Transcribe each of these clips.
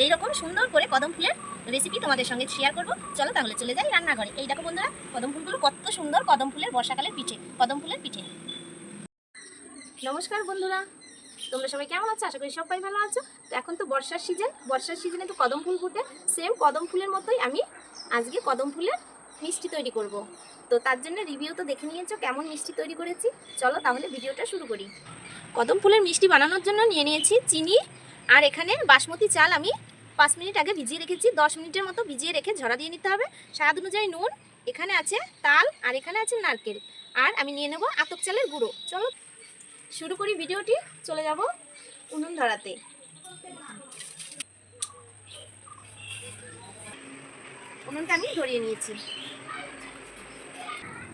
এইরকম সুন্দর করে কদম ফুলের রেসিপি তোমাদের সঙ্গে শেয়ার করব। চলো তাহলে চলে যাই রান্নাঘরে। এই দেখো বন্ধুরা, কদম ফুলগুলো কত সুন্দর কদম ফুলের বর্ষাকালের পিঠে, কদম ফুলের পিঠে। নমস্কার বন্ধুরা, তোমরা সবাই কেমন আছো? আশা করি সবাই ভালো আছো। তো এখন তো বর্ষার সিজন বর্ষার সিজনে তো কদম ফুল ফুটে। সেম কদম ফুলের মতোই আমি আজকে কদম ফুলের মিষ্টি তৈরি করব। তো তার জন্য রিভিউ তো দেখে নিয়েছো, কেমন মিষ্টি তৈরি করেছি। চলো তাহলে ভিডিওটা শুরু করি। কদম ফুলের মিষ্টি বানানোর জন্য নিয়ে নিয়েছি চিনি আর এখানে বাসমতি চাল আমি পাঁচ মিনিট আগে ভিজিয়ে রেখেছি, দশ মিনিটের মতো ভিজিয়ে রেখে ঝরা দিয়ে নিতে হবে। স্বাদ অনুযায়ী নুন, এখানে আছে তাল আর এখানে আছে নারকেল। আর আমি নিয়ে নেব আতক চালের গুঁড়ো। চলো, শুরু করি ভিডিওটি, চলে যাব উনুন ধরাতে উনুনটা আমি ধরিয়ে নিয়েছি।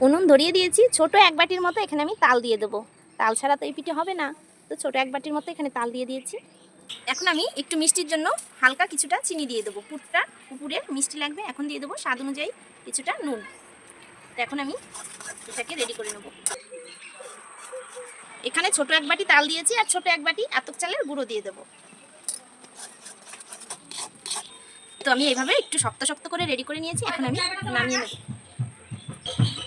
উনুন ধরিয়ে দিয়েছি, ছোট এক বাটির মতো এখানে আমি তাল দিয়ে দেবো। তাল ছাড়া তো এই পিঠে হবে না। তো ছোট এক বাটির মতো এখানে তাল দিয়ে দিয়েছি। এখন আমি একটু মিষ্টির জন্য হালকা কিছুটা চিনি দিয়ে দেবো। পুরটা উপরের মিষ্টি লাগবে, এখন দিয়ে দেবো স্বাদ অনুযায়ী কিছুটা নুন। তো এখন আমি এটাকে রেডি করে নেব। এখানে ছোট এক বাটি তাল দিয়েছি, আর ছোট এক বাটি আতক চালের গুঁড়ো দিয়ে দেবো। তো আমি এইভাবে একটু শক্ত শক্ত করে রেডি করে নিয়েছি, এখন আমি নামিয়ে নেব।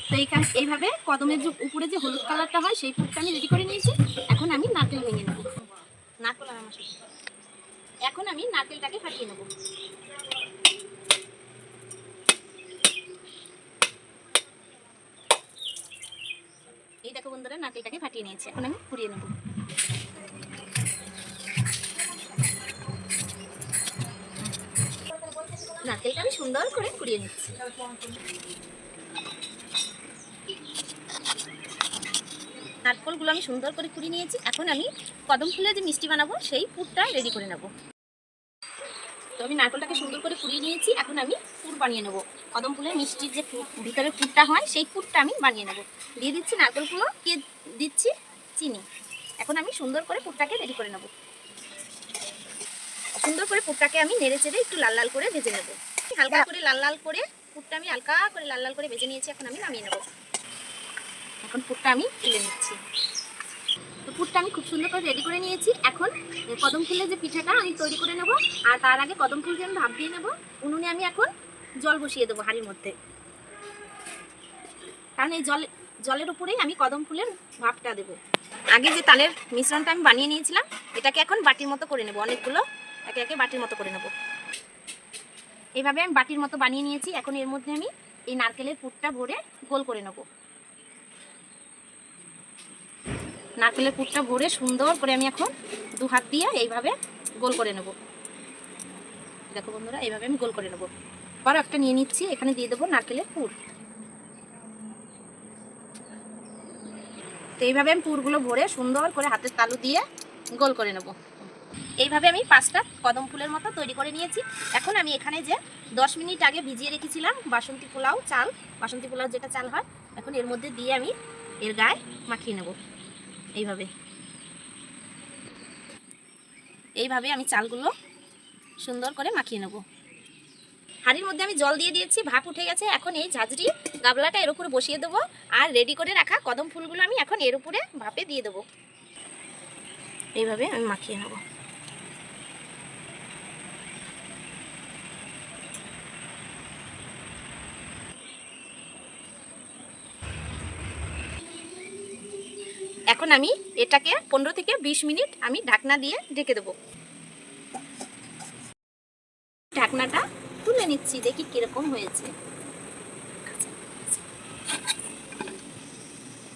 তো এইখানে এইভাবে কদমের যে উপরে যে হলুদ কালারটা হয়, সেই পুরটা আমি রেডি করে নিয়েছি, এখন আমি নারকেল ভেঙে নেব। নারকেল আর আমার। এখন আমি নারকেলটাকে ফাটিয়ে নেব। এই দেখো বন্ধুরা, নারকেলটাকে ফাটিয়ে নিয়েছি। এখন আমি পুড়িয়ে নেব। নারকেলটা আমি সুন্দর করে কুড়িয়ে নিচ্ছি। নারকেলগুলো আমি সুন্দর করে কুড়িয়ে নিয়েছি। এখন আমি কদম ফুলের যে মিষ্টি বানাবো সেই পুরটা রেডি করে নেব। তো আমি নারকেলটাকে সুন্দর করে কুড়িয়ে নিয়েছি। এখন আমি পুর বানিয়ে নেব। কদম ফুলের মিষ্টির যে ভিতরে পুরটা হয় সেই পুরটা আমি বানিয়ে নেব। দিয়ে দিচ্ছি নারকেলগুলো দিয়ে দিচ্ছি চিনি। এখন আমি সুন্দর করে পুরটাকে রেডি করে নেব। সুন্দর করে পুরটাকে আমি নেড়ে চেড়ে একটু লাল লাল করে ভেজে নেব। হালকা করে লাল লাল করে পুরটা আমি হালকা করে লাল লাল করে ভেজে নিয়েছি। এখন আমি নামিয়ে নেব। এখন পুরটা আমি তুলে নিচ্ছি। তো পুরটা আমি খুব সুন্দর করে রেডি করে নিয়েছি। এখন কদম ফুলের যে পিঠাটা আমি তৈরি করে নেব, আর তার আগে কদম ফুলকে আমি ভাপ দিয়ে নেব। উনুনে আমি এখন জল বসিয়ে দেবো হাঁড়ির মধ্যে। কারণ এই জল জলের উপরেই আমি কদম ফুলের ভাপটা দেবো। আগে যে তালের মিশ্রণটা আমি বানিয়ে নিয়েছিলাম, এটাকে এখন বাটির মতো করে নেব। অনেকগুলো একে একে বাটির মতো করে নেব। এইভাবে আমি বাটির মতো বানিয়ে নিয়েছি। এখন এর মধ্যে আমি এই নারকেলের পুরটা ভরে গোল করে নেব। নারকেলের পুরটা ভরে সুন্দর করে আমি এখন দু হাত দিয়ে এইভাবে গোল করে নেব। দেখো বন্ধুরা, এইভাবে আমি গোল করে নেব। আবার একটা নিয়ে নিচ্ছি, এখানে দিয়ে দেবো নারকেলের পুর। তো এইভাবে আমি পুরগুলো ভরে সুন্দর করে হাতের তালু দিয়ে গোল করে নেব। এইভাবে আমি পাঁচটা কদম ফুলের মতো তৈরি করে নিয়েছি। এখন আমি এখানে যে দশ মিনিট আগে ভিজিয়ে রেখেছিলাম বাসন্তী পোলাও চাল, বাসন্তী পোলাও যেটা চাল হয়, এখন এর মধ্যে দিয়ে আমি এর গায়ে মাখিয়ে নেব। এইভাবে। এইভাবে আমি চালগুলো সুন্দর করে মাখিয়ে নেব। হাঁড়ির মধ্যে আমি জল দিয়ে দিয়েছি, ভাপ উঠে গেছে, এখন এই ঝাঁঝরি গাবলাটা এর উপরে বসিয়ে দেবো আর রেডি করে রাখা কদম ফুলগুলো আমি এখন এর উপরে ভাপে দিয়ে দেবো। এইভাবে আমি মাখিয়ে নেব। এখন আমি এটাকে পনেরো থেকে বিশ মিনিট আমি ঢাকনা দিয়ে ঢেকে দেবো। ঢাকনাটা তুলে নিচ্ছি, দেখি কীরকম হয়েছে।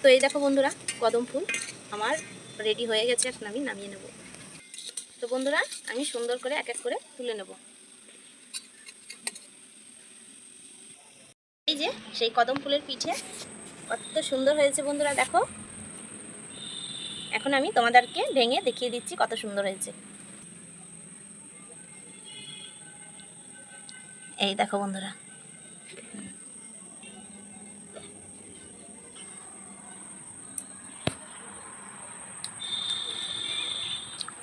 তো এই দেখো বন্ধুরা, কদম ফুল আমার রেডি হয়ে গেছে, এখন আমি নামিয়ে নেব। তো বন্ধুরা, আমি সুন্দর করে এক এক করে তুলে নেব। এই যে সেই কদম ফুলের পিঠে কত সুন্দর হয়েছে বন্ধুরা, দেখো। এখন আমি তোমাদেরকে ভেঙে দেখিয়ে দিচ্ছি কত সুন্দর হয়েছে। এই দেখো বন্ধুরা।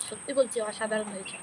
সত্যি বলছি, অসাধারণ হয়েছে।